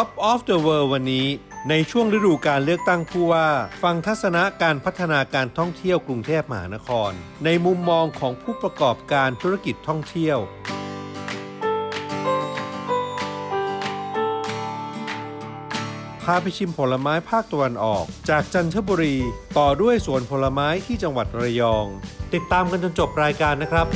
Top of the World วันนี้ ในช่วงฤดูการเลือกตั้งผู้ว่า ฟังทัศนะการพัฒนาการท่องเที่ยวกรุงเทพมหานคร ในมุมมองของผู้ประกอบการธุรกิจท่องเที่ยวพาไปชิมผลไม้ภาคตะวันออก จากจันทบุรี ต่อด้วยสวนผลไม้ที่จังหวัดระยอง ติดตามกันจนจบรายการนะครับ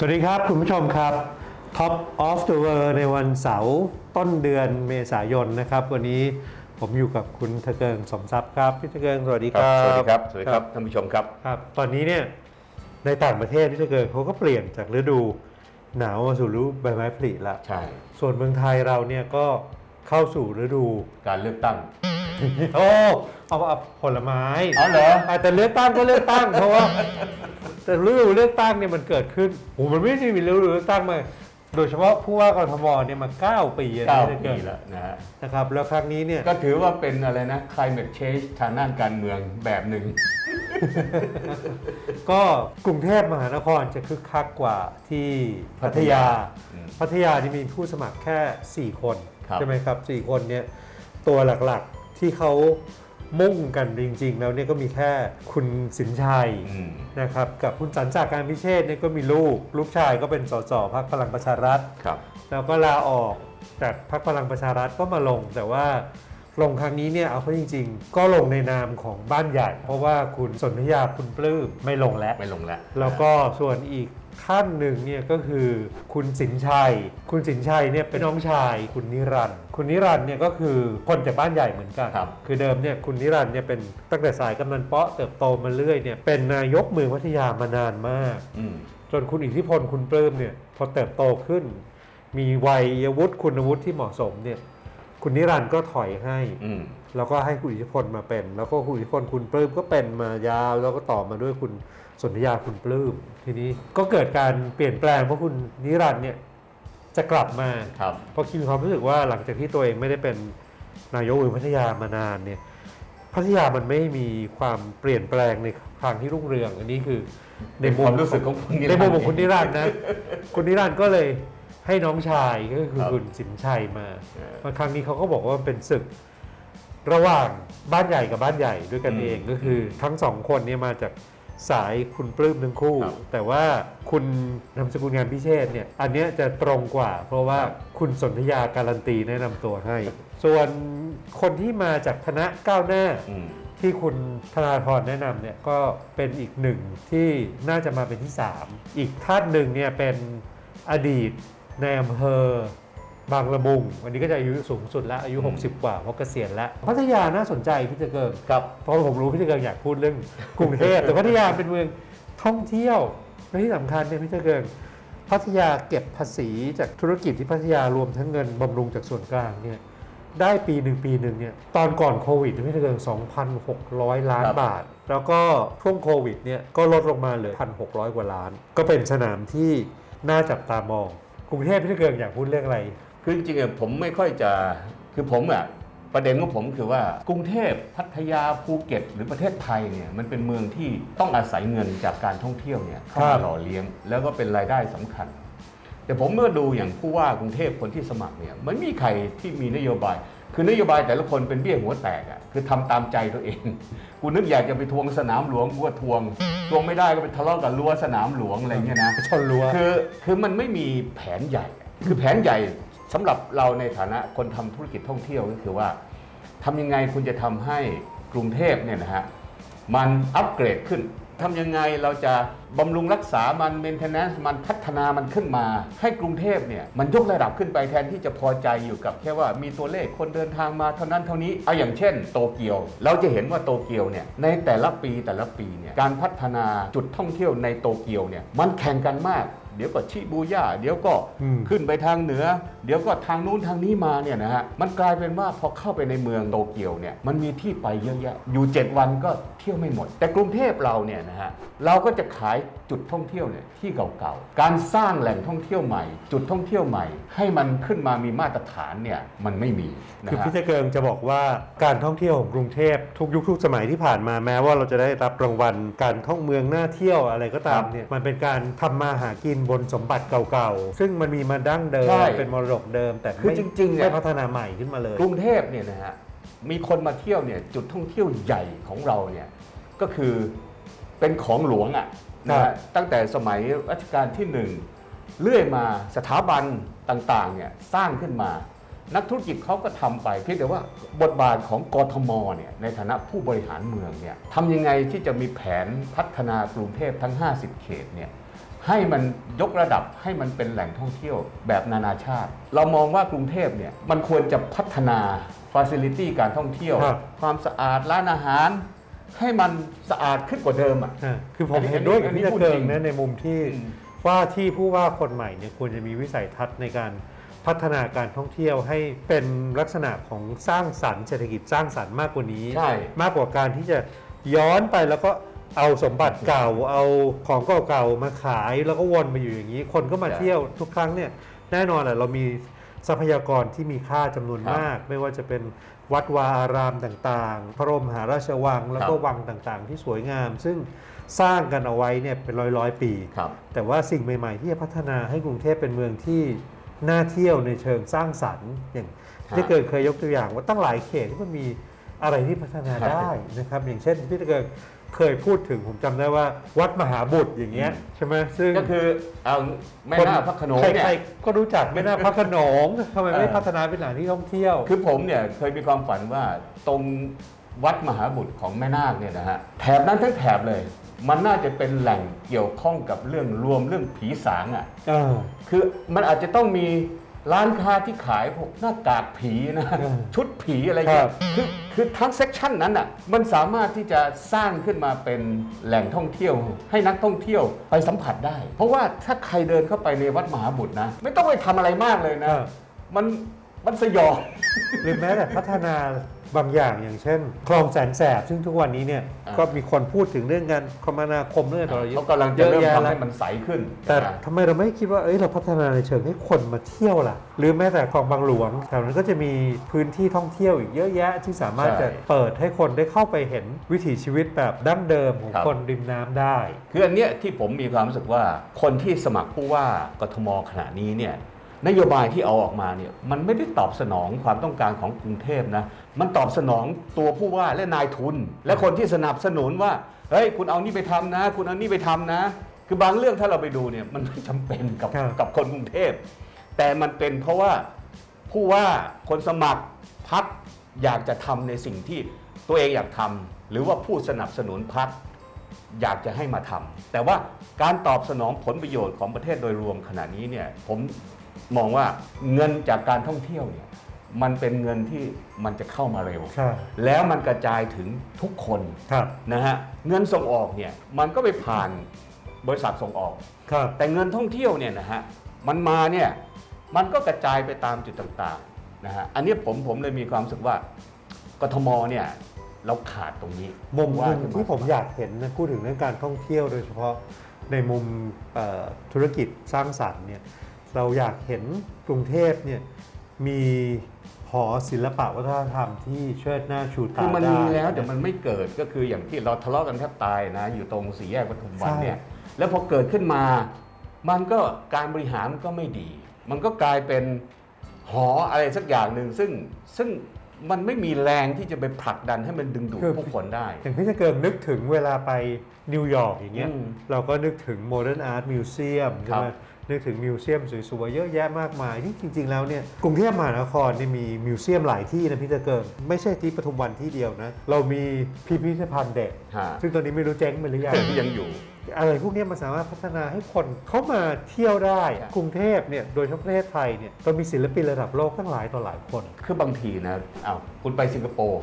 สวัสดีครับ คุณผู้ชมครับ Top of the World ในวันเสาร์ต้นเดือนเมษายนนะครับ วันนี้ผมอยู่กับคุณทะเกิงสมทรัพย์ครับพี่ทะเกิงสวัสดีคครัรับบสวัสดีครับ สวัสดีครับท่านผู้ชมครับครับ ตอนนี้เนี่ยในต่างประเทศพี่ทะเกิงเขาก็เปลี่ยนจากฤดูหนาวมาสู่ฤดูใบไม้ผลิละใช่ ส่วนเมืองไทยเราเนี่ยก็เข้าสู่ฤดูการเลือกตั้ง โอ้เอาเอาผลไม้อ๋อเหรอะแต่เลือกตั้งก็เลือกตั้ง เพราะว่า แต่ฤดูเลือกตั้งเนี่ยมันเกิดขึ้นโอ้มันไม่ได้มีฤดูเลือกตั้งมาโดยเฉพาะผู้ว่ากทมเนี่ยมา9ปีแล้วเก้านะปีเกิดแล้วนะฮะ นะครับ แล้วครั้งนี้เนี่ย ก็ถือว่าเป็นอะไรนะ climate change ทางด้านการเมืองแบบหนึ่ง ก็กรุงเทพมหานครจะคึกคักกว่าที่พัทยา อืมพัทยานี่มีผู้สมัครแค่ 4 คน ครับ ใช่ไหมครับ 4 คนเนี่ยตัวหลักๆ ที่เขามุ่งกันจริง ๆ แล้วเนี่ยก็มีแค่คุณสินชัยอืมนะครับ กับคุณสันจากการพิเชษเนี่ยก็มีลูก ลูกชายก็เป็นสสพักพลังประชารัฐ ครับ แล้วก็ลาออกจากพักพลังประชารัฐก็มาลง แต่ว่าลงครั้งนี้เนี่ยเอาเข้าจริง ๆ ก็ลงในนามของบ้านใหญ่ เพราะว่าคุณสนธยาคุณปลื้มไม่ลงแล้ว ไม่ลงแล้วแล้วก็ส่วนอีก ท่านหนึ่งเนี่ยก็คือคุณสินชัย คุณสินชัยเนี่ยเป็นน้องชาย คุณนิรันดร์คุณนิรันดร์เนี่ยก็คือคนจากบ้านใหญ่เหมือนกันครับคือเดิมเนี่ยคุณนิรันดร์เนี่ยเป็นตั้งแต่สายกำนันเปาะเติบโตมาเรื่อยเนี่ยเป็นนายกเมืองพัทยามานานมาก อืม จนคุณอิทธิพลคุณปลื้มเนี่ยพอเติบโตขึ้น มีวัยวุฒิคุณวุฒิที่เหมาะสมเนี่ยคุณนิรันดร์ก็ถอยให้ อืม แล้วก็ให้คุณอิทธิพลมาเป็น แล้วก็คุณอิทธิพลคุณปลื้มก็เป็นมายาว แล้วก็ต่อมาด้วยคุณสนธยาคุณปลื้มทีนี้ก็เกิดการเปลี่ยนแปลงเพราะคุณนิรันดร์เนี่ยจะกลับมาครับเพราะคิดมีความรู้สึกว่าหลังจากที่ตัวเองไม่ได้เป็นนายกเมืองพัทยามานานเนี่ยพัทยามันไม่มีความเปลี่ยนแปลงในทางที่รุ่งเรืองอันนี้คือในในมุความมรู้สึกของคุณในมุมของคุณนิรันดร์นะคุณนิรันดร์ก็เลยให้น้องชายก็คือคุณสินชัยมาเออมาครั้งนี้เขาก็บอกว่ามันเป็นศึก ระหว่างบ้านใหญ่กับบ้านใหญ่ด้วยกันอืมเองก็คือทั้งสองคนเนี่ยมาจากสายคุณปลื้มทั้งคู่ ครับแต่ว่าคุณนามสกุลงานพิเชษเนี่ยอันเนี้ยจะตรงกว่า เพราะว่าครับคุณสนธยาการันตีแนะนำตัวให้ ส่วนคนที่มาจากคณะก้าวหน้า อืม ที่คุณธนาธรแนะนำเนี่ยก็เป็นอีกหนึ่งที่น่าจะมาเป็นที่ 3 อีกท่านหนึ่งเนี่ยเป็นอดีตในอำเภอ บางละมุงวันนี้ก็จะอายุสูงสุดแล้วอายุอืม60 กว่าเพราะเกษียณแล้วพัทยาน่าสนใจพี่เจะเกิงครับเพราะผมรู้พี่เจะเกิงอยากพูดเรื่องกรุงเทพแต่พัทยาเป็นเมืองท่องเที่ยวและที่สำคัญเนี่ยพี่เจะเกิงพัทยาเก็บภาษีจากธุรกิจที่พัทยารวมทั้งเงินบำรุงจากส่วนกลางเนี่ยได้ปีหนึ่งปีหนึ่งเนี่ยตอนก่อนโควิดพี่เจะเกิง2,600 ล้านครับบาท แล้วก็ช่วงโควิดเนี่ยก็ลดลงมาเหลือ1,600 กว่าล้าน ก็เป็นสนามที่น่าจับตามองกรุงเทพพี่เจะเกิงอยากพูดเรื่องอะไร คือจริงๆอะผมไม่ค่อยจะคือผมอะประเด็นของผมคือว่ากรุงเทพพัทยาภูเก็ต หรือประเทศไทยเนี่ยมันเป็นเมืองที่ต้องอาศัยเงินจากการท่องเที่ยวเนี่ยเข้าครัมาบหล่อเลี้ยง แล้วก็เป็นรายได้สำคัญ แต่ผมเมื่อดูอย่างผู้ว่ากรุงเทพคนที่สมัครเนี่ยมันไม่มีใครที่มีนโยบาย คือนโยบายแต่ละคนเป็นเบี้ยหัวแตกอะคือทำตามใจตัวเอง กูนึกอยากจะไปทวงสนามหลวงกูก็ทวงทวงไม่ได้ก็ไปทะเลาะกับรั้วสนามหลวงอะไรเงี้ยนะชนรั้วคือคือมันไม่มีแผนใหญ่ คือแผนใหญ่ สำหรับเราในฐานะคนทำธุรกิจท่องเที่ยวก็คือว่าทำยังไงคุณจะทำให้กรุงเทพเนี่ยนะฮะมันอัปเกรดขึ้นทำยังไงเราจะ บำรุงรักษามันเมนเทนแนนซ์มันพัฒนามันขึ้นมา ให้กรุงเทพเนี่ยมันยกระดับขึ้นไปแทนที่จะพอใจอยู่กับแค่ว่ามีตัวเลขคนเดินทางมาเท่านั้นเท่านี้เอาอย่างเช่น โตเกียว เราจะเห็นว่าโตเกียวเนี่ยในแต่ละปีแต่ละปีเนี่ยการพัฒนาจุดท่องเที่ยวในโตเกียวเนี่ยมันแข่งกันมากเดี๋ยวก็ชิบูย่าเดี๋ยวก็อืมขึ้นไปทางเหนือ เดี๋ยวก็ทางนู้นทางนี้มาเนี่ยนะฮะมันกลายเป็นว่าพอเข้าไปในเมืองโตเกียวเนี่ยมันมีที่ไปเยอะแยะ อยู่ 7 วันก็เที่ยวไม่หมด แต่กรุงเทพเราเนี่ยนะฮะเราก็จะขายจุดท่องเที่ยวเนี่ยที่เก่าๆ การสร้างแหล่งท่องเที่ยวใหม่ จุดท่องเที่ยวใหม่ ให้มันขึ้นมามีมาตรฐานเนี่ยมันไม่มีนะคือฮะ พี่เจเกิงจะบอกว่าการท่องเที่ยวของกรุงเทพทุกยุคทุกสมัยที่ผ่านมาแม้ว่าเราจะได้รับรางวัลการท่องเมืองน่าเที่ยวอะไรก็ตามเนี่ยมันเป็นการทำมาหากินบนสมบัติเก่าๆ ซึ่งมันมีมาดั้งเดิม ใช่เป็นมรดกเดิม แต่คือไม่จริงๆเนี่ย ไม่พัฒนาใหม่ขึ้นมาเลย กรุงเทพเนี่ยนะฮะมีคนมาเที่ยวเนี่ยจุดท่องเที่ยวใหญ่ของเราเนี่ยก็คือเป็นของหลวงอะ่ะ นะครัฮะบตั้งแต่สมัยรัชกาลที่หนึ่งเรื่อยมาสถาบันต่างๆเนี่ยสร้างขึ้นมา นักธุรกิจเขาก็ทำไปเพียงแต่ว่าบทบาทของกทมเนี่ยในฐานะผู้บริหารเมืองเนี่ยทำยังไงที่จะมีแผนพัฒนากรุงเทพทั้ง 50 เขตเนี่ยให้มันยกระดับให้มันเป็นแหล่งท่องเที่ยวแบบนานาชาติ เรามองว่ากรุงเทพเนี่ยมันควรจะพัฒนาฟ a ซิลิตี้การท่องเที่ยวครับความสะอาดร้านอาหาร ให้มันสะอาดขึ้นกว่าเดิมอะ อะคือผมอันนี้เห็นด้วยอักับนนี้พี่เจพูดเกิงจริงนะในมุมที่อืม ว่าที่ผู้ว่าคนใหม่เนี่ยควรจะมีวิสัยทัศน์ในการพัฒนาการท่องเที่ยวให้เป็นลักษณะของสร้างสรรค์เศรษฐกิจสร้างสรรค์มากกว่านี้ ใช่ มากกว่าการที่จะย้อนไปแล้วก็เอาสมบัติเก่าเอาของเก่าๆมาขายแล้วก็วนมาอยู่อย่างนี้ คนก็มาใช่เที่ยวทุกครั้งเนี่ยแน่นอนแหละเรามีทรัพยากรที่มีค่าจำนวนครับมาก ไม่ว่าจะเป็น วัดวาอารามต่างๆ พระบรมมหาราชวังแล้วก็ครับวังต่างๆ ที่สวยงาม ซึ่งสร้างกันเอาไว้เนี่ยเป็นร้อยๆ ปีครับแต่ว่าสิ่งใหม่ ๆ ที่จะพัฒนาให้กรุงเทพเป็นเมืองที่น่าเที่ยวในเชิงสร้างสรรค์ อย่างฮะที่เกิดเคยยกตัวอย่างว่าตั้งหลายเขตที่มันมีอะไรที่พัฒนาครับได้นะครับ อย่างเช่นพี่ตะเกิด เคยพูดถึงผมจำได้ว่า วัดมหาบุตรอย่างเงี้ยอืมใช่ไหมซึ่งก็คือเอาแม่นาคพระโขนงเนี่ย ใครๆก็รู้จักแม่นาคพระโขนงทำไมไม่เออ พัฒนาเป็นแหล่งที่ท่องเที่ยว คือผมเนี่ยเคยมีความฝันว่าตรงวัดมหาบุตรของแม่นาคเนี่ยนะฮะแถบนั้นทั้งแถบเลย มันน่าจะเป็นแหล่งเกี่ยวข้องกับเรื่องรวมเรื่องผีสางอะ เออ คือมันอาจจะต้องมี ร้านค้าที่ขายพวกหน้ากากผีนะเออชุดผีอะไรเงี้ครัยบคือคือทั้งเซกชันนั้นอะมันสามารถที่จะสร้างขึ้นมาเป็นแหล่งท่องเที่ยว ให้นักท่องเที่ยวไปสัมผัสได้ เพราะว่าถ้าใครเดินเข้าไปในวัดมหาบุตรนะ ไม่ต้องไปทำอะไรมากเลยนะครับมันมันสยอง หรือแม้แต่พัฒนา บางอย่างอย่างเช่น คลองแสนแสบซึ่งทุกวันนี้เนี่ยอ่า ก็มีคนพูดถึงเรื่องการคมนาคมเรื่องอะไรเขากำลังจะเริ่มยอแยทำแล้วให้มันใสขึ้นแต่นะ ทำไมเราไม่คิดว่าเอ้ยเราพัฒนาในเชิงให้คนมาเที่ยวล่ะ หรือแม้แต่คลองบางหลวงแถวนั้นก็จะมีพื้นที่ท่องเที่ยวอีกเยอะแยะที่สามารถใช่จะเปิดให้คนได้เข้าไปเห็นวิถีชีวิตแบบดั้งเดิมของครับ คนริมน้ำได้ คืออันเนี้ยที่ผมมีความรู้สึกว่าคนที่สมัครผู้ว่ากทมขณะนี้เนี่ย นโยบายที่เอาออกมาเนี่ยมันไม่ได้ตอบสนองความต้องการของกรุงเทพนะมันตอบสนองตัวผู้ว่าและนายทุน และคนที่สนับสนุนว่าเฮ้ยคุณเอานี่ไปทำนะ คุณเอานี่ไปทำนะ คือบางเรื่องถ้าเราไปดูเนี่ยมันไม่จำเป็นกับครับกับคนกรุงเทพ แต่มันเป็นเพราะว่าผู้ว่าคนสมัครพักอยากจะทำในสิ่งที่ตัวเองอยากทำหรือว่าผู้สนับสนุนพักอยากจะให้มาทำแต่ว่าการตอบสนองผลประโยชน์ของประเทศโดยรวมขณะนี้เนี่ยผม มองว่าเงินจากการท่องเที่ยวเนี่ยมันเป็นเงินที่มันจะเข้ามาเร็ว ใช่ แล้วมันกระจายถึงทุกคนครับ นะฮะเงินส่งออกเนี่ยมันก็ไปผ่านบริษัทส่งออก ครับ แต่เงินท่องเที่ยวเนี่ยนะฮะมันมาเนี่ยมันก็กระจายไปตามจุดต่างๆนะฮะอันนี้ผมผมเลยมีความรู้สึกว่ากทมเนี่ยเราขาดตรงนี้มุมหว่านึ่งขึ้นที่ผมอยากเห็นนะพูดถึงเรื่องการท่องเที่ยวโดยเฉพาะในมุมเอ่อธุรกิจสร้างสรรค์เนี่ย เราอยากเห็นกรุงเทพเนี่ยมีหอศิลปะวัฒนธรรมที่เชิดหน้าชูตาคือมันได้มีแล้วแต่มันไม่เกิดก็คืออย่างที่เราทะเลาะกันแทบตายนะ อยู่ตรงสี่แยกปทุมวันเนี่ยแล้วพอเกิดขึ้นมา มันก็การบริหารมันก็ไม่ดี มันก็กลายเป็นหออะไรสักอย่างหนึ่งซึ่งซึ่งมันไม่มีแรงที่จะไปผลักดันให้มันดึงดูดคือผู้คนได้อย่างพี่จะเกิดนึกถึงเวลาไปนิวยอร์กอย่างเงี้ยอืมเราก็นึกถึงโมเดิร์นอาร์ตมิวเซียมใช่ไหมครับ นึกถึงมิวเซียมสวยๆเยอะแยะมากมายที่จริง ๆ แล้วเนี่ยกรุงเทพมหานครเนี่ยมีมิวเซียมหลายที่นะพี่จะเกิดไม่ใช่ที่ปทุมวันที่เดียวนะ เรามีพิพิธภัณฑ์เด็ก ฮะ ซึ่งตอนนี้ไม่รู้เจ๊งไปหรือยัง ที่ยังอยู่ อะไรพวกเนี้ยมันสามารถพัฒนาให้คนเขามาเที่ยวได้อะครับ กรุงเทพเนี่ยโดยเฉพาะประเทศไทยเนี่ยเรามีศิลปินระดับโลกตั้งหลายต่อหลายคน คือบางทีนะอ้าวคุณไปสิงคโปร์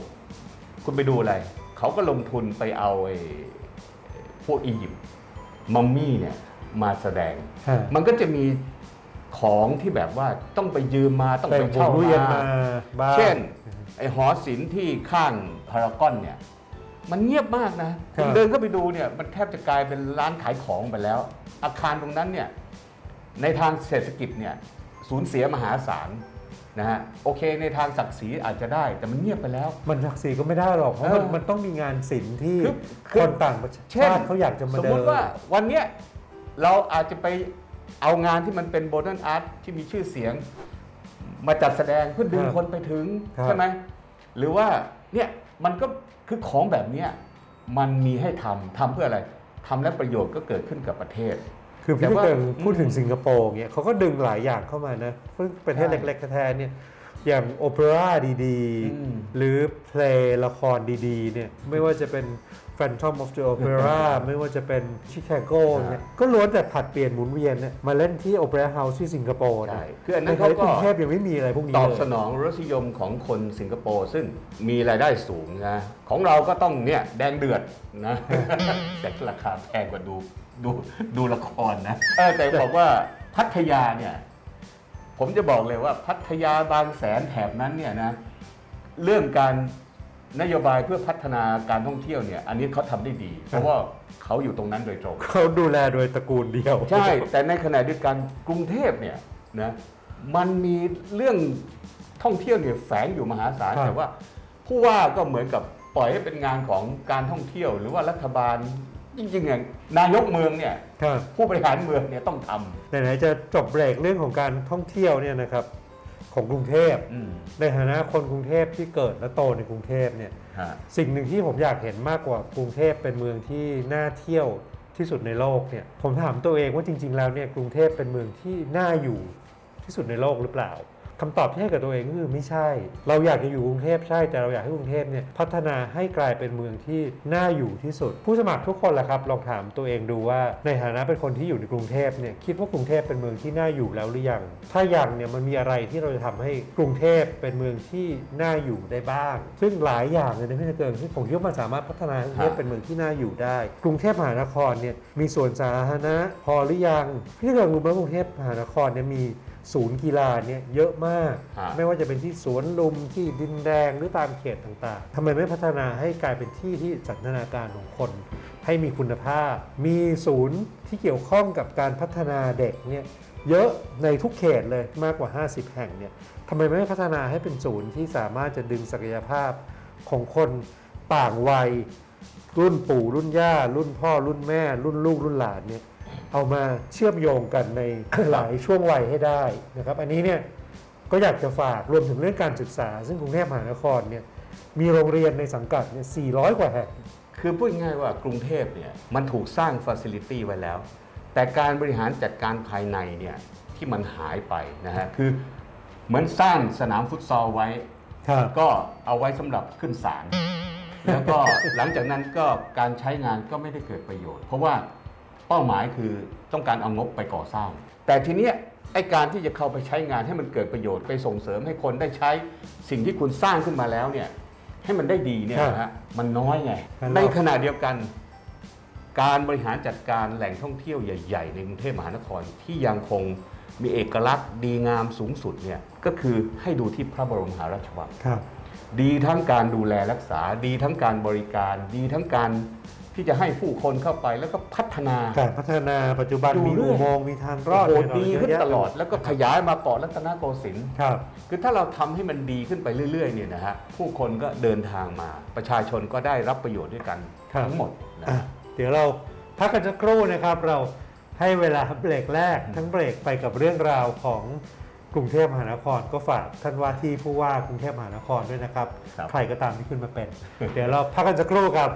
คุณไปดูอะไร เขาก็ลงทุนไปเอาไอ้พวกอียิปต์มัมมี่เนี่ย มาแสดง ฮะ มันก็จะมีของที่แบบว่าต้องไปยืมมาต้องแต่ไปผมเช่ารู้เรียนมามา บ้าง เช่น ไอหอศิลป์ที่ข้างพารากอนเนี่ย มันเงียบมากนะคุณเดินเข้าไปดูเนี่ยมันแทบจะกลายเป็นร้านขายของไปแล้ว อาคารตรงนั้นเนี่ย ในทางเศรษฐกิจเนี่ยสูญเสียมหาศาลนะฮะโอเคในทางศักดิ์ศรีอาจจะได้ แต่มันเงียบไปแล้ว มันศักดิ์ศรีก็ไม่ได้หรอกเพราะมันเออมันต้องมีงานศิลป์ที่คือคือ คนต่างประเช่นชาติเขาอยากจะมาสมเดิมน ติว่าวันเนี้ย เราอาจจะไปเอางานที่มันเป็นโบนันอาร์ตที่มีชื่อเสียง มาจัดแสดงเพื่อดึงครับคนไปถึงครับใช่ไหมหรือว่าเนี่ยมันก็คือของแบบเนี้ยมันมีให้ทำทำเพื่ออะไรทำแล้วประโยชน์ก็เกิดขึ้นกับประเทศ คือแต่พี่ว่าเกิงพูดถึงอืมสิงคโปร์เนี่ยเขาก็ดึงหลายอย่างเข้ามานะเพิ่งประเทศใช่เล็กๆแท้ๆเนี่ยอย่างโอเปร่าดีอืมๆหรือเพลงละครดีๆเนี่ยไม่ว่าจะเป็น Phantom of the Opera ไม่ว่าจะเป็นชิคาโกเนี่ยก็ล้วนแต่ผัดเปลี่ยนหมุนเวียนเนี่ยมาเล่นที่โอเปร่าเฮาส์ที่สิงคโปร์ใช่นะคืออันในนั้นไทเขายกก็รุงเทพยังไม่มีอะไรพวกนี้ตอบเลยสนองรสนิยมของคนสิงคโปร์ซึ่งมีรายได้สูงนะของเราก็ต้องเนี่ยแดงเดือดนะแต่ราคาแพงกว่าดูดูดูละครนะเออแต่บอกว่าพัทยาเนี่ยผมจะบอกเลยว่าพัทยาบางแสนแถบนั้นเนี่ยนะเรื่องการ นโยบายเพื่อพัฒนาการท่องเที่ยวเนี่ยอันนี้เขาทำได้ดี เพราะว่าเขาอยู่ตรงนั้นโดยตรง เขาดูแลโดยตระกูลเดียว ใช่ แต่ในขณะเดียวกันกรุงเทพเนี่ยนะมันมีเรื่องท่องเที่ยวเนี่ยแฝงอยู่มหาศาลครับ แต่ว่า ผู้ว่าก็เหมือนกับปล่อยให้เป็นงานของการท่องเที่ยว หรือว่ารัฐบาลจริงๆเนี่ยนายกเมืองเนี่ยครับผู้บริหารเมืองเนี่ยต้องทไหนๆจะจบเบรกเรื่องของการท่องเที่ยวเนี่ยนะครับ ของกรุงเทพำอืมในฐานะคนกรุงเทพที่เกิดและโตในกรุงเทพเนี่ยฮะสิ่งหนึ่งที่ผมอยากเห็นมากกว่ากรุงเทพเป็นเมืองที่น่าเที่ยวที่สุดในโลกเนี่ยผมถามตัวเองว่าจริง ๆ แล้วเนี่ยกรุงเทพเป็นเมืองที่น่าอยู่ที่สุดในโลกหรือเปล่า คำตอบที่ให้กับตัวเองก็คือไม่ใช่ เราอยากจะอยู่กรุงเทพใช่แต่เราอยากให้กรุงเทพเนี่ยพัฒนาให้กลายเป็นเมืองที่น่าอยู่ที่สุด ผู้สมัครทุกคนแหละครับลองถามตัวเองดูว่าในฐานะเป็นคนที่อยู่ในกรุงเทพเนี่ยคิดว่ากรุงเทพเป็นเมืองที่น่าอยู่แล้วหรือยังถ้ายังเนี่ยมันมีอะไรที่เราจะทำให้กรุงเทพเป็นเมืองที่น่าอยู่ได้บ้าง ซึ่งหลายอย่างเลยนะพี่เกิงที่ผมคิดว่ามันสามารถพัฒนากรุงเทพเป็นเมืองที่น่าอยู่ได้ กรุงเทพมหานครเนี่ยมีสวนสาธารณะพอหรือยังพี่เกิงรู้ไหมกรุงเทพมหานครเนี่ยมี ศูนย์กีฬาเนี่ยเยอะมาก ฮะ ไม่ว่าจะเป็นที่สวนลุมที่ดินแดงหรือตามเขตต่างๆทำไมไม่พัฒนาให้กลายเป็นที่ที่สันทนาการของคน ให้มีคุณภาพ มีศูนย์ที่เกี่ยวข้องกับการพัฒนาเด็กเนี่ยเยอะในทุกเขตเลยมากกว่า 50 แห่งเนี่ยทำไมไม่พัฒนาให้เป็นศูนย์ที่สามารถจะดึงศักยภาพของคนต่างวัย รุ่นปู่รุ่นย่า รุ่นพ่อรุ่นแม่ รุ่นลูกรุ่นหลานเนี่ย เอามาเชื่อมโยงกันในหลายช่วงวัยให้ได้นะครับอันนี้เนี่ยก็อยากจะฝากรวมถึงเรื่องการศึกษา ซึ่งกรุงเทพมหานครเนี่ยมีโรงเรียนในสังกัดเนี่ย400 กว่าแห่งคือพูดง่ายๆว่ากรุงเทพเนี่ยมันถูกสร้างฟ a ซิลิตี้ไว้แล้ว แต่การบริหารจัดการภายในเนี่ยที่มันหายไปนะฮะคือเหมือนสร้างสนามฟุตซอลไว้ครับก็เอาไว้สำหรับขึ้นศาลแล้วก็หลังจากนั้นก็การใช้งานก็ไม่ได้เกิดประโยชน์ เพราะว่า เป้าหมายคือต้องการเอางบไปก่อสร้าง แต่ทีเนี้ยไอการที่จะเข้าไปใช้งานให้มันเกิดประโยชน์ไปส่งเสริมให้คนได้ใช้สิ่งที่คุณสร้างขึ้นมาแล้วเนี่ยให้มันได้ดีเนี่ยนะฮะมันน้อยไงครับในขณะเดียวกัน การบริหารจัดการแหล่งท่องเที่ยวใหญ่ ๆ ในกรุงเทพมหานครที่ยังคงมีเอกลักษณ์ดีงามสูงสุดเนี่ยก็คือให้ดูที่พระบรมมหาราชวัง ครับ ดีทั้งการดูแลรักษาดีทั้งการบริการ ดีทั้งการ ที่จะให้ผู้คนเข้าไปแล้วก็พัฒนา การพัฒนาปัจจุบันดูมีเรื่อุอง โมงค์มีทางรอดโอ้โหแน่นอนดีเยะขึ้นแยะตลอด แล้วก็ขยายมาเกาะรัตนโกสินทร์ ครับ คือถ้าเราทำให้มันดีขึ้นไปเรื่อยๆเนี่ยนะฮะผู้คนก็เดินทางมา ประชาชนก็ได้รับประโยชน์ด้วยกันครับ ทั้งหมดนะอะเดี๋ยวเราพักกันสักครู่นะครับ เราให้เวลาเบรกแรก ทั้งเบรกไปกับเรื่องราวของกรุงเทพมหานครก็ฝากท่านว่าที่ผู้ว่ากรุงเทพมหานครด้วยนะครับ ครับ ใครก็ตามที่ขึ้นมาเป็น เดี๋ยวเราพักกันสักครู่ครับ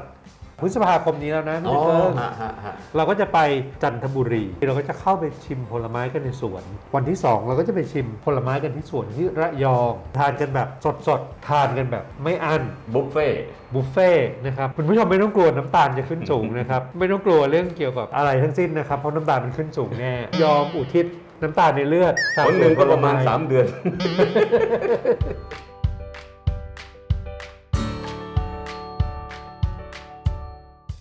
พฤษภาคมนี้แล้วนะอ๋พี่อเกิ้งฮะฮะฮะเราก็จะไปจันทบุรี เราก็จะเข้าไปชิมผลไม้กันในสวน วันที่ 2 เราก็จะไปชิมผลไม้กันที่สวนที่ระยอง ทานกันแบบสดๆ ทานกันแบบไม่อั้นบุฟเฟ่ต์บุฟเฟ่ต์นะครับคุณผู้ชมไม่ต้องกลัวน้ำตาลจะขึ้นสูงนะครับไม่ต้องกลัวเรื่องเกี่ยวกับอะไรทั้งสิ้นนะครับเพราะน้ำตาลมันขึ้นสูงแน่ยอมอุทิศน้ำตาลในเลือดคนหนึ่งก็ประมาณ 3 เดือน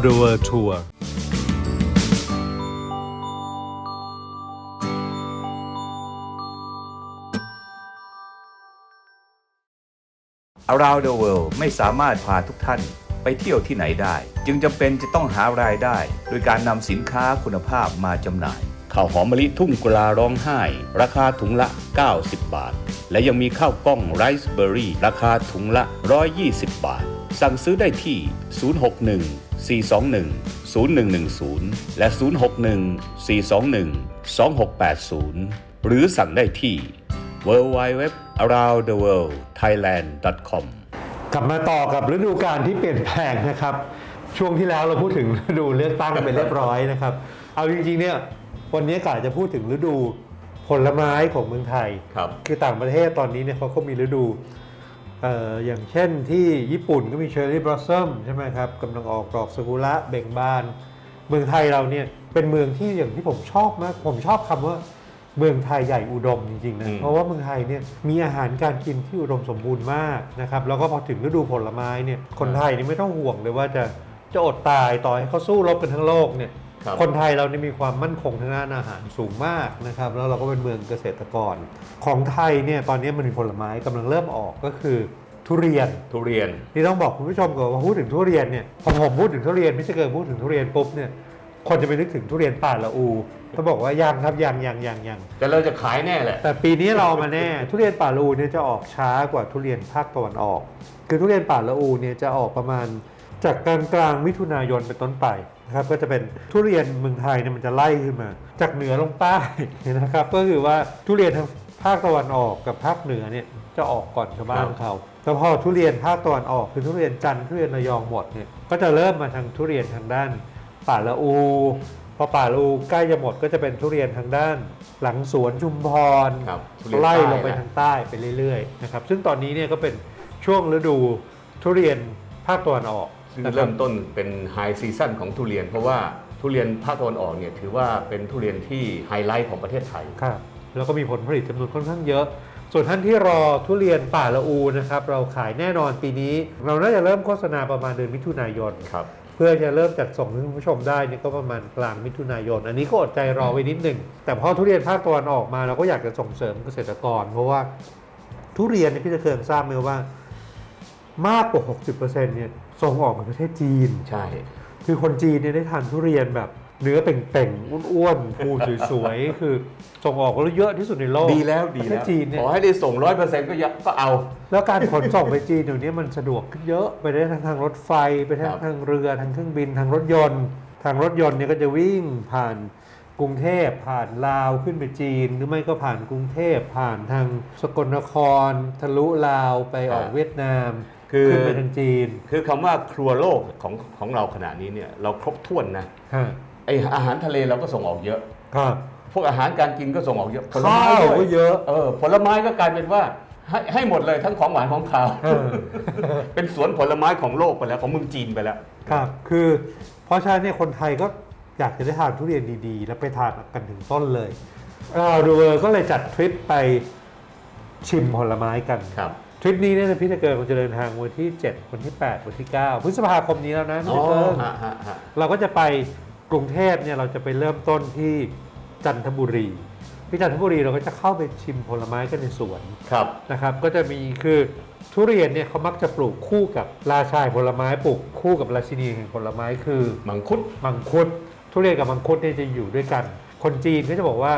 the world tour Around the World ไม่สามารถพาทุกท่านไปเที่ยวที่ไหนได้ จึงจำเป็นจะต้องหารายได้ โดยการนำสินค้าคุณภาพมาจำหน่ายข้าวหอมมะลิทุ่งกุลาร้องไห้ ราคาถุงละ 90 บาท และยังมีข้าวกล้องไรซ์เบอร์รี่ ราคาถุงละ 120 บาท สั่งซื้อได้ที่ 061 421 0110 และ 061 421 2680 หรือสั่งได้ที่ www.aroundtheworldthailand.com กลับมาต่อกับฤดูกาลที่เปลี่ยนแปลงนะครับ ช่วงที่แล้วเราพูดถึงฤดูเลือกตั้งไปเรียบร้อยนะครับ เอาจริงๆเนี่ยวันนี้กาจะพูดถึงฤดูผลไม้ของเมืองไทย ครับ คือต่างประเทศตอนนี้เนี่ยเขาก็มีฤดูเอ่ออย่างเช่นที่ญี่ปุ่นก็มีเชอร์รี่บลอสซัมใช่ไหมครับกำลังออกดอกซากุระเบ่งบาน เมืองไทยเราเนี่ยเป็นเมืองที่อย่างที่ผมชอบมาก ผมชอบคำว่าเมืองไทยใหญ่อุดมจริงๆนะอืมเพราะว่าเมืองไทยเนี่ยมีอาหารการกินที่อุดมสมบูรณ์มากนะครับแล้วก็พอถึงฤดูผลไม้เนี่ยคนไทยนี่ไม่ต้องห่วงเลยว่าจะจะอดตายต่อให้เขาสู้รบกันทั้งโลกเนี่ย ครับคนไทยเรานี่มีความมั่นคงทางด้านอาหารสูงมากนะครับ แล้วเราก็เป็นเมืองเกษตรกร ของไทยเนี่ยตอนนี้มันมีผลไม้กำลังเริ่มออกก็คือทุเรียนทุเรียนนี่ต้องบอกคุณผู้ชมก่อนว่าพูดถึงทุเรียนเนี่ยพอผมพูดถึงทุเรียนไม่ใช่เกิดพูดถึงทุเรียนปุ๊บเนี่ยคนจะไปนึกถึงทุเรียนป่าละอูต้องบอกว่ายังครับยังยังยังยังแต่เราจะขายแน่แหละ แต่ปีนี้เราเอามาแน่ ทุเรียนป่าละอูเนี่ยจะออกช้ากว่าทุเรียนภาคตะวันออก คือทุเรียนป่าละอูเนี่ยจะออกประมาณ จากกลางกลางๆมิถุนายนเป็นต้นไปนะครับก็จะเป็นทุเรียนเมืองไทยเนี่ยมันจะไล่ขึ้นมา จากเหนือลงใต้นะครับก็คือว่าทุเรียนทางภาคตะวันออกกับภาคเหนือเนี่ยจะออกก่อนชาวบ้านเขาแต่พอทุเรียนภาคตะวันออกคือทุเรียนจันทร์ทุเรียนระยองหมดเนี่ยก็จะเริ่มมาทางทุเรียนทางด้านป่าละอู พอป่าละอูใกล้จะหมดก็จะเป็นทุเรียนทางด้าน หลังสวนชุมพรครับทุเรียนไล่ใต้ลงไปนะทางใต้ไปเรื่อยๆนะครับซึ่งตอนนี้เนี่ยก็เป็นช่วงฤดูทุเรียนภาคตะวันออกซึ่งนะ คบเริ่มต้นเป็นไฮซีซั่นของทุเรียน เพราะว่าทุเรียนภาคตะวันออกเนี่ยถือว่าเป็นทุเรียนที่ไฮไลท์ของประเทศไทย ครับ แล้วก็มีผลผลิตจำนวนค่อนข้างเยอะ ส่วนท่านที่รอทุเรียนป่าละอูนะครับ เราขายแน่นอนปีนี้ เราน่าจะเริ่มโฆษณาประมาณเดือนมิถุนายน ครับ เพื่อจะเริ่มจัดส่งให้คุณผู้ชมได้เนี่ยก็ประมาณกลางมิถุนายน อันนี้ก็อดใจรอไว้นิดหนึ่ง แต่พอทุเรียนภาคตะวันออกมาเราก็อยากจะส่งเสริมเกษตรกร เพราะว่าทุเรียนเนี่ยพี่ตะเคืองทราบไหมว่ามากกว่า 60%เนี่ย ส่งออกมาประเทศจีน ใช่ คือคนจีนเนี่ยได้ทานทุเรียนแบบเนื้อเป่งๆ อ้วนๆภูสวยๆ คือส่งออกแล้วเยอะที่สุดในโลกดีแล้วดีประเทแล้ศวจีนเนี่ยขอให้ได้ส่งร้อยเปอร์เซ็นต์ก็ยะก็เอา แล้วการขนส่งไปจีนเดี๋ยวนี้มันสะดวกขึ้นเยอะไปได้ทั้งทางรถไฟไปทั้คงรับทางเรือทางเครื่องบินทางรถยนต์ ทางรถยนต์เนี่ยก็จะวิ่งผ่านกรุงเทพผ่านลาวขึ้นไปจีน หรือไม่ก็ผ่านกรุงเทพผ่านทางสกลนคร ทะลุลาวไปออกเวียดนาม คือขึ้นไปทางจีน คือคำว่าครัวโลกของของเราขณะนี้เนี่ยเราครบถ้วนนะฮะไออาหารทะเลเราก็ส่งออกเยอะครับพวกอาหารการกินก็ส่งออกเยอะผลข้าไม้วด้วก็ยเยอะเออผลไม้ก็กลายเป็นว่าให้ให้หมดเลยทั้งของหวานของคาวเออเป็นสวนผลไม้ของโลกไปแล้วของเมืองจีนไปแล้ว ครับ คือเพราะฉะนั้นเนี่ยคนไทยก็อยากจะได้ทานทุเรียนดีๆ แล้วไปทานกันถึงต้นเลยเราดูเวอร์ก็เลยจัดทริปไปชิมผลไม้กันครับ ทริปนี้เนี่ยพี่ตะเกิร์คงจะเดินทางวันที่ 7 วันที่ 8 วันที่ 9 พฤษภาคมนี้แล้วนะอ๋พี่อตะเกิร์ฮะฮะฮะเราก็จะไปกรุงเทพเนี่ยเราจะไปเริ่มต้นที่จันทบุรีที่จันทบุรีเราก็จะเข้าไปชิมผลไม้กันในสวนครับนะครับก็จะมีคือทุเรียนเนี่ยเขามักจะปลูกคู่กับราชายผลไม้ปลูกคู่กับราชินีแห่งผลไม้คือมังคุดมังคุด ทุเรียนกับมังคุดเนี่ยจะอยู่ด้วยกัน คนจีนก็จะบอกว่า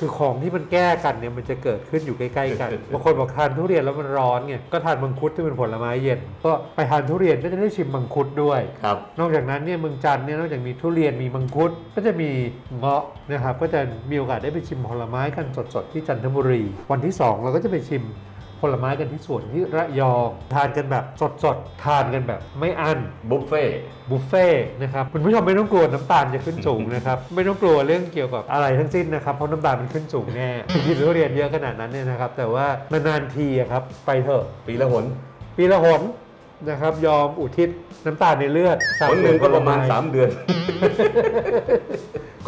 คือของที่มันแก้กันเนี่ยมันจะเกิดขึ้นอยู่ใกล้ๆกัน บางคนบอกทานทุเรียนแล้วมันร้อนไง ก็ทานมังคุดที่เป็นผลไม้เย็น ก็ไปทานทุเรียนก็จะได้ชิมมังคุดด้วย ครับ นอกจากนั้นเนี่ยเมืองจันทร์เนี่ยนอกจากมีทุเรียนมีมังคุด ก็จะมีเงาะนะครับ ก็จะมีโอกาสได้ไปชิมผลไม้กันสดๆที่จันทบุรี วันที่2เราก็จะไปชิม ผลไม้กันที่สวนที่ระยอง ทานกันแบบสดๆ ทานกันแบบไม่อั้น บุฟเฟ่ต์บุฟเฟ่ต์นะครับคุณผู้ชมไม่ต้องกลัวน้ำตาลจะขึ้นสูงนะครับ ไม่ต้องกลัวเรื่องเกี่ยวกับอะไรทั้งสิ้นนะครับ เพราะน้ำตาลมันขึ้นสูงแน่กินทุเรียนเยอะขนาดนั้นเนี่ยนะครับ แต่ว่านานๆทีอะครับไปเถอะปีละหน ปีละหน นะครับ ยอมอุทิศน้ำตาลในเลือดหนหนึ่งก็ประมาณ 3 เดือน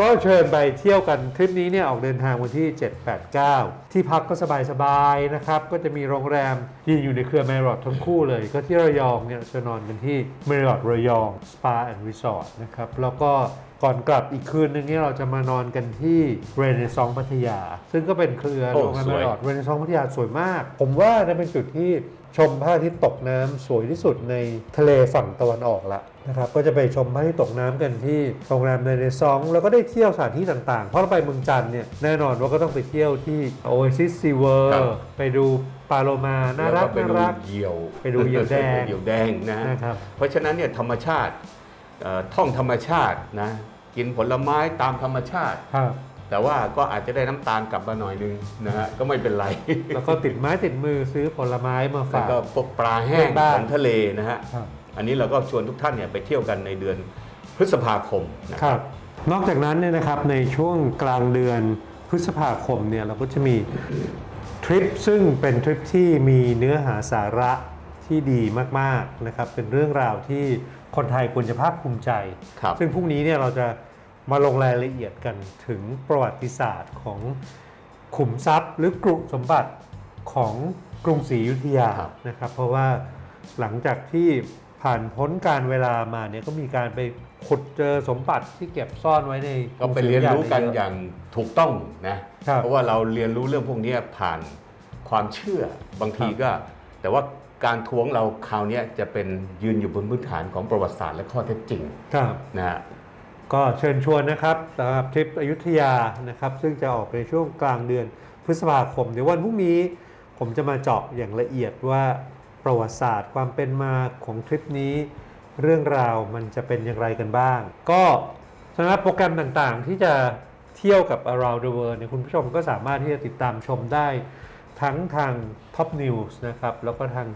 ก็เชิญไปเที่ยวกันทริปนี้เนี่ยออกเดินทางวันที่ 7 8 9 ที่พักก็สบายๆนะครับ ก็จะมีโรงแรมที่อยู่ในเครือ m ม r i o t ทั้งคู่เลย ก็ที่ระยองเนี่ยจะนอนกันที่ m ม r i o t ระยอง Spa and Resort นะครับแล้วก็ก่อนกลับอีกคืนนึงเนี่ยเราจะมานอนกันที่เรเนซองพัทยา ซึ่งก็เป็นเครือโอ้โรงแรมส m วย r i o t เรเนซองพัทยาสวยมาก ผมว่านั่นเป็นจุดที่ ชมพระอาทิตย์ตกน้ำสวยที่สุดในทะเลฝั่งตะวันออกละนะครับก็จะไปชมพระอาทิตย์ตกน้ำกันที่โรงแรมเรเนซองแล้วก็ได้เที่ยวสถานที่ต่างๆ เพราะเราไปเมืองจันทร์เนี่ยแน่นอนว่าก็ต้องไปเที่ยวที่ Oasis Sea ครับ World ไปดูปลาโลมาน่ารักแล้วไปน่าดูรักเหยี่ยว ไปดูเหยี่ยวแดงเหยี่ยวแดงนะฮะนะครับเพราะฉะนั้นเนี่ยธรรมชาติเอ่อท่องธรรมชาตินะกินผลไม้ตามธรรมชาติครับ แต่ว่าก็อาจจะได้น้ำตาลกลับมาหน่อยนึงนะฮะก็ไม่เป็นไร แล้วก็ติดไม้ติดมือซื้อผลไม้มาแล้วฝากก็พวกปลาแห้งบ้างของทะเลนะฮะครับอันนี้เราก็ชวนทุกท่านเนี่ยไปเที่ยวกันในเดือนพฤษภาคมนะครับ นอกจากนั้นเนี่ยนะครับในช่วงกลางเดือนพฤษภาคมเนี่ยเราก็จะมีทริปซึ่งเป็นทริปที่มีเนื้อหาสาระที่ดีมากๆนะครับเป็นเรื่องราวที่คนไทยควรจะภาคภูมิใจครับซึ่งพรุ่งนี้เนี่ยเราจะ มาลงรายละเอียดกันถึงประวัติศาสตร์ของขุมทรัพย์ หรือกรุสมบัติของกรุงศรีอยุธยาครับนะครับ เพราะว่าหลังจากที่ผ่านพ้นการเวลามาเนี่ยก็มีการไปขุดเจอสมบัติที่เก็บซ่อนไว้ในก็ไปเรียนรู้กันกรุงศอย่างถูกต้องนะครับเพราะว่าเราเรียนรู้เรื่องพวกนี้ผ่านความเชื่อบางทีก็ แต่ว่าการทวงเราคราวเนี้ยจะเป็นยืนอยู่บนพื้นฐานของประวัติศาสตร์และข้อเท็จจริงครับนะฮะ ก็เชิญชวนนะครับสำหรับทริปอยุธยานะครับ ซึ่งจะออกในช่วงกลางเดือนพฤษภาคมเดี๋ยววันพรุ่งนี้ผมจะมาเจาะอย่างละเอียดว่าประวัติศาสตร์ความเป็นมาของทริปนี้ เรื่องราวมันจะเป็นอย่างไรกันบ้าง ก็สำหรับโปรแกรมต่างๆ ที่จะเที่ยวกับ around the world เนี่ยคุณผู้ชมก็สามารถที่จะติดตามชมได้ทั้งทาง Top News นะครับแล้วก็ทาง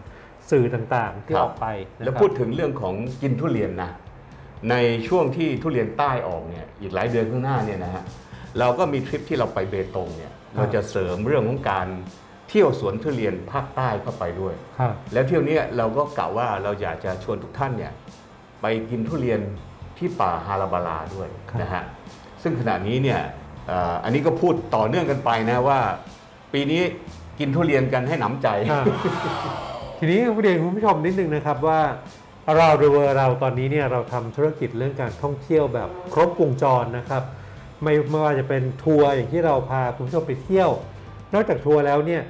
สื่อต่างๆ ที่ครัอบอกไปนะครับแล้วพูดถึงเรื่องของกินทุเรียนนะ ในช่วงที่ทุเรียนใต้ออกเนี่ยอีกหลายเดือนข้างหน้าเนี่ยนะฮะเราก็มีทริปที่เราไปเบตงเนี่ยเราจะเสริมเรื่องของการเที่ยวสวนทุเรียนภาคใต้เข้าไปด้วยครับแล้วเที่ยวเนี้ยเราก็กล่าวว่าเราอยากจะชวนทุกท่านเนี่ยไปกินทุเรียนที่ป่าฮาราบาลาด้วยครับนะฮะ ซึ่งขณะนี้เนี่ยเอ่ออันนี้ก็พูดต่อเนื่องกันไปนะว่า ปีนี้กินทุเรียนกันให้หนำใจอ่าทีนี้เรียนคุณผู้ชมนิดนึงนะครับว่า เราเวอร์เราตอนนี้เนี่ยเราทำธุรกิจเรื่องการท่องเที่ยวแบบครบวงจรนะครับไม่ไม่ว่าจะเป็นทัวร์อย่างที่เราพาคุณผู้ชมไปเที่ยว นอกจากทัวร์แล้วเนี่ย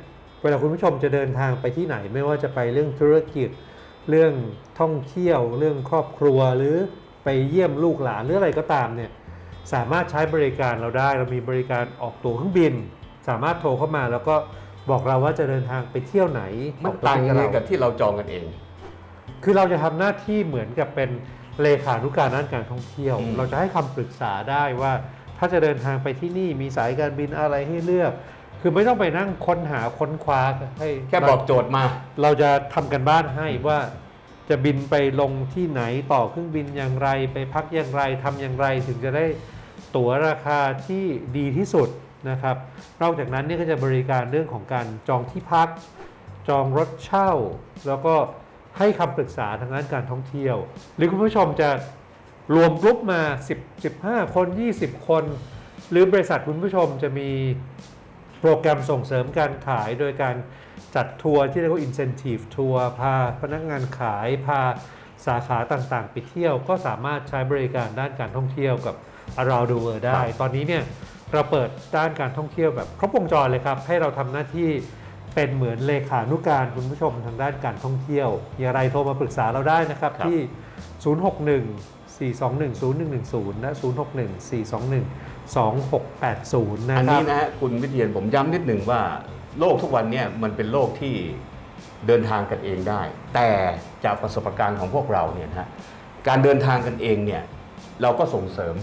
เวลาคุณผู้ชมจะเดินทางไปที่ไหน ไม่ว่าจะไปเรื่องธุรกิจ เรื่องท่องเที่ยว เรื่องครอบครัวหรือไปเยี่ยมลูกหลานหรืออะไรก็ตามเนี่ยสามารถใช้บริการเราได้ เรามีบริการออกตั๋วเครื่องบิน สามารถโทรเข้ามาแล้วก็บอกเราว่าจะเดินทางไปเที่ยวไหนมันต่างเทศยังไงเรากับที่เราจองกันเอง คือเราจะทำหน้าที่เหมือนกับเป็นเลขานุการด้านการท่องเที่ยวอืมเราจะให้คำปรึกษาได้ว่าถ้าจะเดินทางไปที่นี่มีสายการบินอะไรให้เลือก คือไม่ต้องไปนั่งค้นหาค้นคว้าให้แค่บอกโจทย์มา เราจะทำกันบ้านให้ว่าจะบินไปลงที่ไหนต่อเครื่องบินอย่างไร ไปพักอย่างไรทำอย่างไร ถึงจะได้ตั๋วราคาที่ดีที่สุดนะครับ นอกจากนั้นเนี่ยก็จะบริการเรื่องของการจองที่พัก จองรถเช่า แล้วก็ ให้คำปรึกษาทางด้านการท่องเที่ยว หรือคุณผู้ชมจะรวมกลุ่มมา 10 15 คน 20 คน หรือบริษัทคุณผู้ชมจะมีโปรแกรมส่งเสริมการขายโดยการจัดทัวร์ที่เรียกว่า incentive ทัวร์พาพนักงานขายพาสาขาต่างๆ ไปเที่ยว ก็สามารถใช้บริการด้านการท่องเที่ยวกับ around the world ได้ ตอนนี้เนี่ยเราเปิดด้านการท่องเที่ยวแบบครบวงจรเลยครับ ให้เราทำหน้าที่ เป็นเหมือนเลขานุการคุณผู้ชมทางด้านการท่องเที่ยวอย่างไรโทรมาปรึกษาเราได้นะครับครับที่ 061 421 0110 และ 061 421 2680 นะอันครันี้บนะฮะคุณวิเทียนผมย้ำนิดหนึ่งว่าโลกทุกวันเนี่ยมันเป็นโลกที่เดินทางกันเองได้ แต่จากประสบการณ์ของพวกเราเนี่ยนะฮะการเดินทางกันเองเนี่ยเราก็ส่งเสริม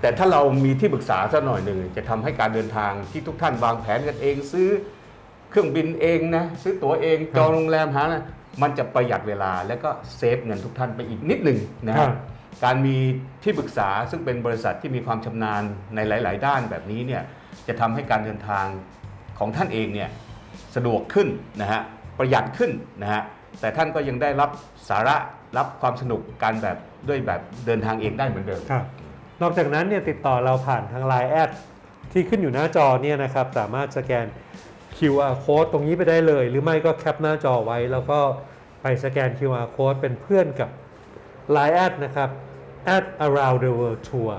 แต่ถ้าเรามีที่ปรึกษาสักหน่อยหนึ่งจะทำให้การเดินทางที่ทุกท่านวางแผนกันเองซื้อ เครื่องบินเองนะซื้อตั๋วเองจองโรงแรมหานะมันจะประหยัดเวลาแล้วก็เซฟเงินทุกท่านไปอีกนิดหนึ่งนะครัฮะบ การมีที่ปรึกษาซึ่งเป็นบริษัทที่มีความชำนาญในหลาย ๆ ด้านแบบนี้เนี่ยจะทำให้การเดินทางของท่านเองเนี่ยสะดวกขึ้นนะฮะประหยัดขึ้นนะฮะแต่ท่านก็ยังได้รับสาระรับความสนุกการแบบด้วยแบบเดินทางเองได้เหมือนเดิม ครับนอกจากนั้นเนี่ยติดต่อเราผ่านทาง Line แอดที่ขึ้นอยู่หน้าจอเนี่ยนะครับสามารถสแกน QR code ตรงนี้ไปได้เลย หรือไม่ก็แคปหน้าจอไว้ แล้วก็ไปสแกน QR code เป็นเพื่อนกับ Line แอดนะครับ at around the world tour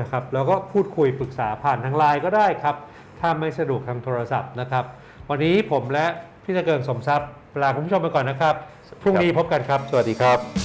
นะครับแล้วก็พูดคุยปรึกษาผ่านทาง Line ก็ได้ครับ ถ้าไม่สะดวกทางโทรศัพท์นะครับ วันนี้ผมและพี่ตะเกิงสมทรัพย์ลาคุณผู้ชมไปก่อนนะครับ พรุ่งนี้พบกันครับ สวัสดีครับ